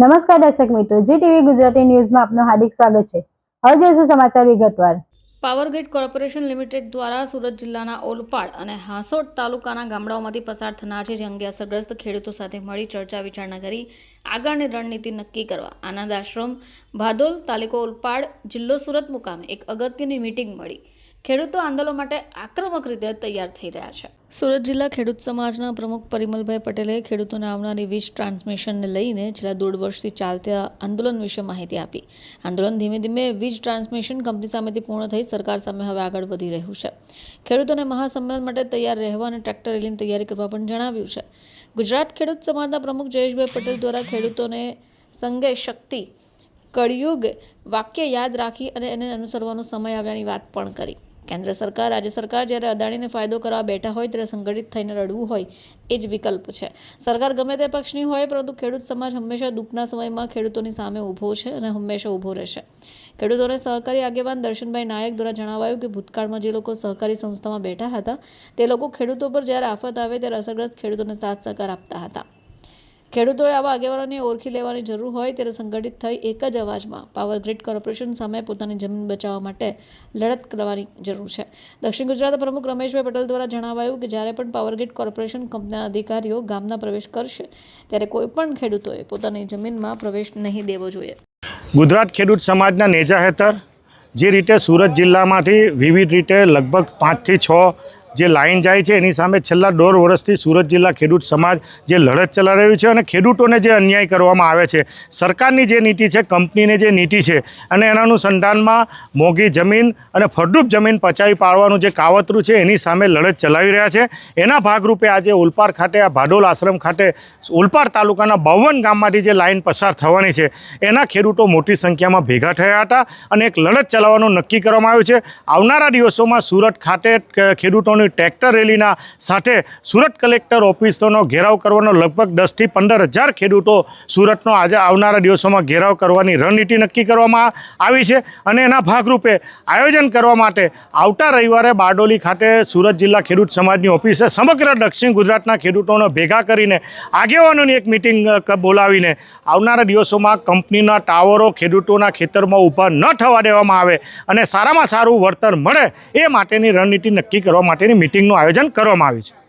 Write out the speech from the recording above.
નમસ્કાર દર્શક મિત્રો જી ટીવી ગુજરાતી ન્યૂઝમાં આપનું હાર્દિક સ્વાગત છે. હવે જોઈશું સમાચાર વિગતવાર. પાવરગ્રીડ કોર્પોરેશન લિમિટેડ દ્વારા સુરત જિલ્લાના ઓલપાડ અને હાંસોડ તાલુકાના ગામડાઓમાંથી પસાર થનાર છે જે અંગે અસરગ્રસ્ત ખેડૂતો સાથે મળી ચર્ચા વિચારણા કરી આગળની રણનીતિ નક્કી કરવા. આનંદ આશ્રમ, ભાદોલ તાલુકો ઓલપાડ જિલ્લો સુરત મુકામે એક અગત્યની મીટિંગ મળી. ખેડૂતો આંદોલન માટે આક્રમક રીતે તૈયાર થઈ રહ્યા છે. સુરત જિલ્લા ખેડૂત સમાજના પ્રમુખ પરિમલભાઈ પટેલે ખેડૂતોને આવનારી વીજ ટ્રાન્સમિશનને લઈને છેલ્લા દોઢ વર્ષથી ચાલતા આંદોલન વિશે માહિતી આપી. આંદોલન ધીમે ધીમે વીજ ટ્રાન્સમિશન કંપની સામેથી પૂર્ણ થઈ સરકાર સામે હવે આગળ વધી રહ્યું છે. ખેડૂતોને મહાસંમેલન માટે તૈયાર રહેવા અને ટ્રેક્ટર રેલીની તૈયારી કરવા પણ જણાવ્યું છે. ગુજરાત ખેડૂત સમાજના પ્રમુખ જયેશભાઈ પટેલ દ્વારા ખેડૂતોને સંઘે શક્તિ, કળિયુગ વાક્ય યાદ રાખી અને એને અનુસરવાનો સમય આવ્યાની વાત પણ કરી. કેન્દ્ર સરકાર, રાજ્ય સરકાર જ્યારે અદાણીને ફાયદો કરવા બેઠા હોય ત્યારે સંગઠિત થઈને રડવું હોય એ જ વિકલ્પ છે. સરકાર ગમે તે પક્ષની હોય પરંતુ ખેડૂત સમાજ હંમેશા દુઃખના સમયમાં ખેડૂતોની સામે ઊભો છે અને હંમેશા ઊભો રહેશે. ખેડૂતોને સહકારી આગેવાન દર્શનભાઈ નાયક દ્વારા જણાવાયું કે ભૂતકાળમાં જે લોકો સહકારી સંસ્થામાં બેઠા હતા, તે લોકો ખેડૂતો પર જ્યારે આફત આવે ત્યારે અસરગ્રસ્ત ખેડૂતોને સાથ સહકાર આપતા હતા. ખેડૂતોએ આવા આગેવાનોને ઓળખી લેવાની જરૂર હોય ત્યારે સંગઠિત થઈ એક જ અવાજમાં પાવર ગ્રીડ કોર્પોરેશન સામે પોતાની જમીન બચાવવા માટે લડત કરવાની જરૂર છે. દક્ષિણ ગુજરાત પ્રમુખ રમેશભાઈ પટેલ દ્વારા જણાવાયું કે જ્યારે પણ પાવર ગ્રીડ કોર્પોરેશન કંપનીના અધિકારીઓ ગામના પ્રવેશ કરશે, ત્યારે કોઈ પણ ખેડૂતોએ પોતાની જમીનમાં પ્રવેશ નહીં દેવો જોઈએ. ગુજરાત ખેડૂત સમાજના નેજા હેઠળ જે રીતે સુરત જિલ્લામાંથી વિવિધ રીતે લગભગ પાંચથી છ જે લાઈન જાય છે, એની સામે છેલ્લા દોઢ વર્ષથી સુરત જિલ્લા ખેડૂત સમાજ જે લડત ચલાવી રહ્યું છે અને ખેડૂતોને જે અન્યાય કરવામાં આવે છે. સરકારની જે નીતિ છે, કંપનીની જે નીતિ છે, અને એના અનુસંધાનમાં મોંઘી જમીન અને ફળદ્રુપ જમીન પચાવી પાડવાનું જે કાવતરું છે, એની સામે લડત ચલાવી રહ્યા છે. એના ભાગરૂપે આજે ઉલપાડ ખાતે, આ ભાડોલ આશ્રમ ખાતે, ઉલપાડ તાલુકાના બાવન ગામમાંથી જે લાઈન પસાર થવાની છે, એના ખેડૂતો મોટી સંખ્યામાં ભેગા થયા હતા અને એક લડત ચલાવવાનું નક્કી કરવામાં આવ્યું છે. આવનારા દિવસોમાં સુરત ખાતે ક- ખેડૂતોની ટ્રેક્ટર રેલીના સાથે સુરત કલેક્ટર ઓફિસોનો ઘેરાવ કરવાનો લગભગ દસથી પંદર હજાર ખેડૂતો સુરતનો આજે આવનારા દિવસોમાં ઘેરાવ કરવાની રણનીતિ નક્કી કરવામાં આવી છે અને એના ભાગરૂપે આયોજન કરવા માટે આવતા રવિવારે બારડોલી ખાતે સુરત જિલ્લા ખેડૂત સમાજની ઓફિસે સમગ્ર દક્ષિણ ગુજરાતના ખેડૂતોને ભેગા કરીને આગેવાનોની એક મિટિંગ બોલાવીને આવનારા દિવસોમાં કંપનીના ટાવરો ખેડૂતોના ખેતરમાં ઊભા ન થવા દેવામાં આવે અને સારામાં સારું વળતર મળે એ માટેની રણનીતિ નક્કી કરવા માટેની મિટિંગનું આયોજન કરવામાં આવ્યું છે.